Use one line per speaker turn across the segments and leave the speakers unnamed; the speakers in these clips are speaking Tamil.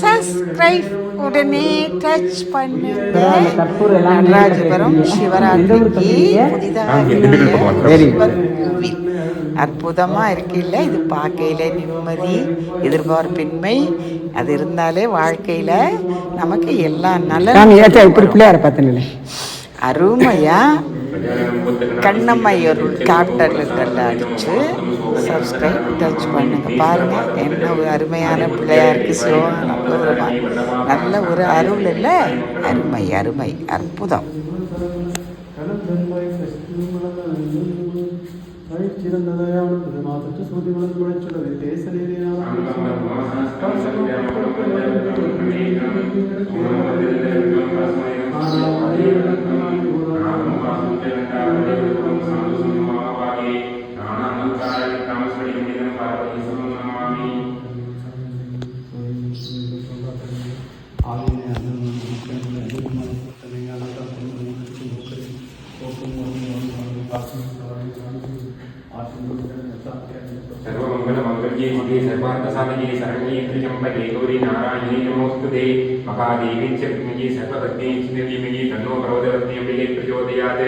சப்ஸ்கிரைப் உடனே டச் பண்ணுங்க நடராஜபுரம் சிவராத்திரிக்கு? புதிதாக கோவில். அற்புதமாக இருக்குல்ல இது பார்க்கையில் நிம்மதி எதிர்பார்ப்பின்மை. அது இருந்தாலே வாழ்க்கையில் நமக்கு எல்லாம் நல்ல
இப்படி பிள்ளையார பார்த்தேன்
கண்ணம்மையர் கேப்டன் கேப்டல்கள் அடிச்சு சப்ஸ்கிரைப் டச் பண்ணுங்க. பாருங்க என்ன ஒரு அருமையான பிள்ளையாருக்கு சிவமான பூர்வமா நல்ல ஒரு அருள் இல்லை. அருமை அருமை. அற்புதம். Amen.
सर्वमङ्गलमङ्गल्ये मङ्गले सर्वार्थसाधके सर्वे त्रिचम्बके गौरी नारायणे नमोऽस्तु ते च विमये सर्वपत्नी चिन्नदीमये तन्नो प्रवदवत्नी अम्बिके प्रचोदयात्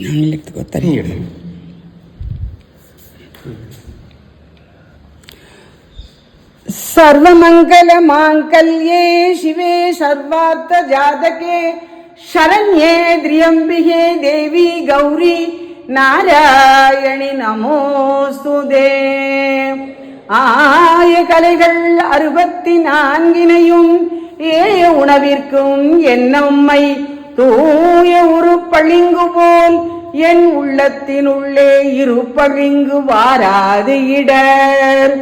ഞങ്ങളിലേക്ക് കൊത്തരി सर्वमङ्गलमाङ्गल्ये शिवे सर्वार्थजातके शरण्ये त्र्यम्बिके देवी गौरी நாராயணி நமோசுதே ஆய கலைகள் அறுபத்தி நான்கினையும் ஏய உணவிற்கும் என்னம்மை தூய உரு பளிங்கு போல் என் உள்ளத்தினுள்ளே இரு பளிங்கு வாராது இடர்.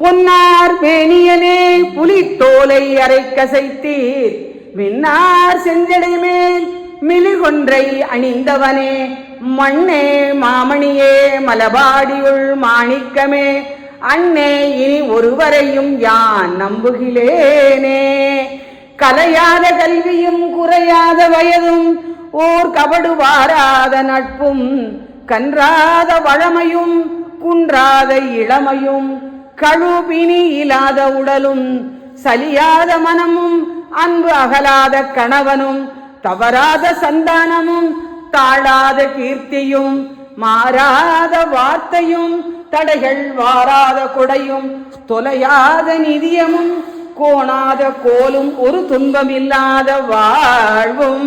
பொன்னார் மேனியனே புலித்தோலை அரை கசைத்தீர் விண்ணார் செஞ்சடை மேல் மிலிகொன்றை அணிந்தவனே மண்ணே மாமணியே மலபாடியுள் மாணிக்கமே. அண்ணே இனி ஒருவரையும் யான் நம்புகிலேனே. கலையாத கல்வியும் குறையாத வயதும் ஓர் கபடு வாராத நட்பும் கன்றாத வழமையும் குன்றாத இளமையும் கழுபினி இல்லாத உடலும் சலியாத மனமும் அன்பு அகலாத கணவனும் தவறாத சந்தானமும் தாழாத கீர்த்தியும் மாறாத வார்த்தையும் தடைகள் வாராத கொடையும் தொலையாத நிதியமும் கோணாத கோலும் ஒரு துன்பமில்லாத வாழ்வும்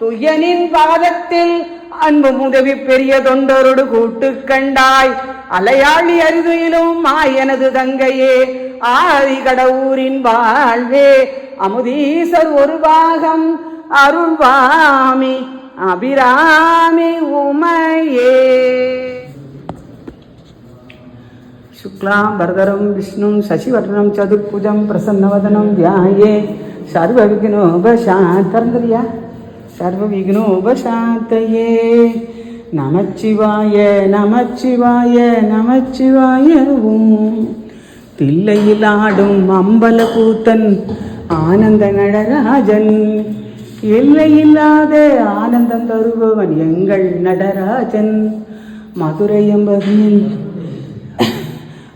துயனின் பாதத்தில் அன்பு உதவி பெரிய தொண்டரோடு கூட்டு கண்டாய் அலையாளி அருகையிலும் மாயனது தங்கையே ஆதி கடவுரின் வாழ்வே அமுதீசர் ஒரு பாகம் அருள்வாமி அபிராமி உமையே शुक्लां वरदरं विष्णुं शशिवर्णं चतुर्भुजं प्रसन्नवदनं ध्याये सर्वविघ्नोपशान्तर्या சர்வ சர்வவிக்னோபசாந்தயே நமச்சிவாய நமச்சிவாய நமச்சிவாயவும் தில்லையில் ஆடும் அம்பல கூத்தன் ஆனந்த நடராஜன். எல்லையில்லாத ஆனந்தம் தருபவன் எங்கள் நடராஜன். மதுரை எம்பதியின்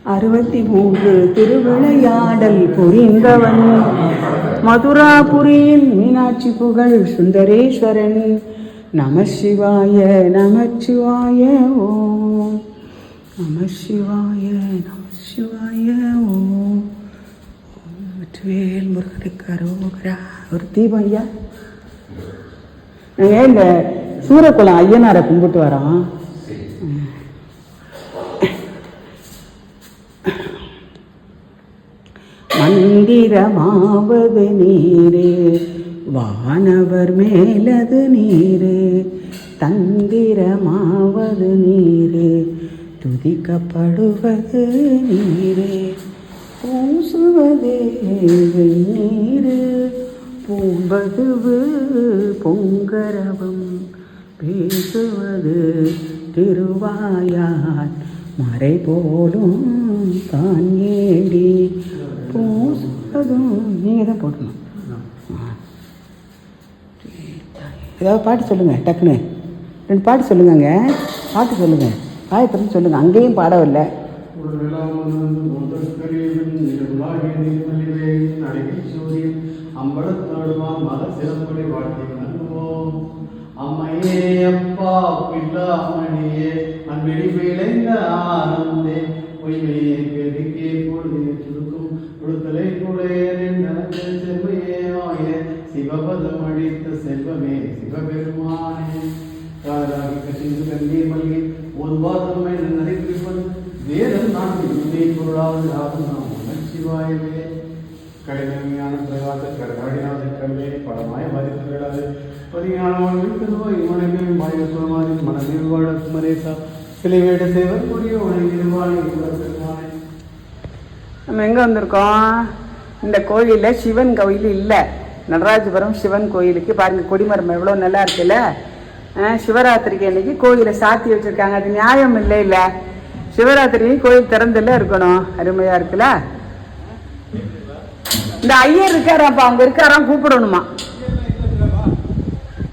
அறுபத்தி மூன்று திருவிளையாடல் புரிந்தவன். மதுராபுரியில் மீனாட்சி புகழ் சுந்தரேஸ்வரன். நம சிவாய நம சிவாய ஓம். நம சிவாய நம சிவாய ஓம். வெற்றிவேல் முருகனுக்கு அரோகரா ஒரு தீபம் ஐயா. நாங்கள் இந்த சூரக்குளம் ஐயனாரை கும்பிட்டு வரோம் மந்திரமாவது நீரே. வானவர் மேலது நீரே. தந்திரமாவது நீரே. துதிக்கப்படுவது நீரே. பூசுவதே நீரு பூம்பதுவு பொங்கரவம் பேசுவது திருவாயார் மறை போலும் தான் ஏடி போட்டதும் நீங்கள் தான் போடணும் ஏதாவது பாட்டு சொல்லுங்கள் டக்குன்னு. ரெண்டு பாட்டு சொல்லுங்கங்க. பாட்டு சொல்லுங்கள் காயத்திரம் சொல்லுங்கள் அங்கேயும் பாடவில்லை.
மத அம்மையே அப்பா பிள்ளாமணியே அன்பிடி விளைந்த ஆனந்தே உய்மையே பெருக்கே பொழுதினை சிவபதம் அழித்த செல்வமே சிவபெருமானே. காதலாகி கசிந்து கண்ணீர் மல்கி ஒருவாதம் என்று நடைபெறுவது வேதம் நான் உண்மை பொருளாவது யாரும் நாம் உணர்ச்சிவாயவே கடினமையான பிரகாச கடகாடினாத கல்வே படமாய மதிப்புகளாது பதிஞானமான விழுந்ததுவாய் மனைவி மாயத்துவமாதி மனதில் வாழ குமரேசா சிலை வேட தேவர் கூடிய உணவில்
நம்ம எங்கே வந்திருக்கோம்? இந்த கோயிலில் சிவன் கோயில் இல்லை. நடராஜபுரம் சிவன் கோயிலுக்கு பாருங்க கொடிமரம் எவ்வளோ நல்லா இருக்குல்ல? ஆ, சிவராத்திரிக்கு அன்னைக்கு கோயிலை சாத்தி வச்சிருக்காங்க. அது நியாயம் இல்லை இல்லை. சிவராத்திரி கோயில் திறந்துல இருக்கணும். அருமையா இருக்குல்ல? இந்த ஐயர் இருக்காராப்பா அவங்க இருக்காராம் கூப்பிடணுமா?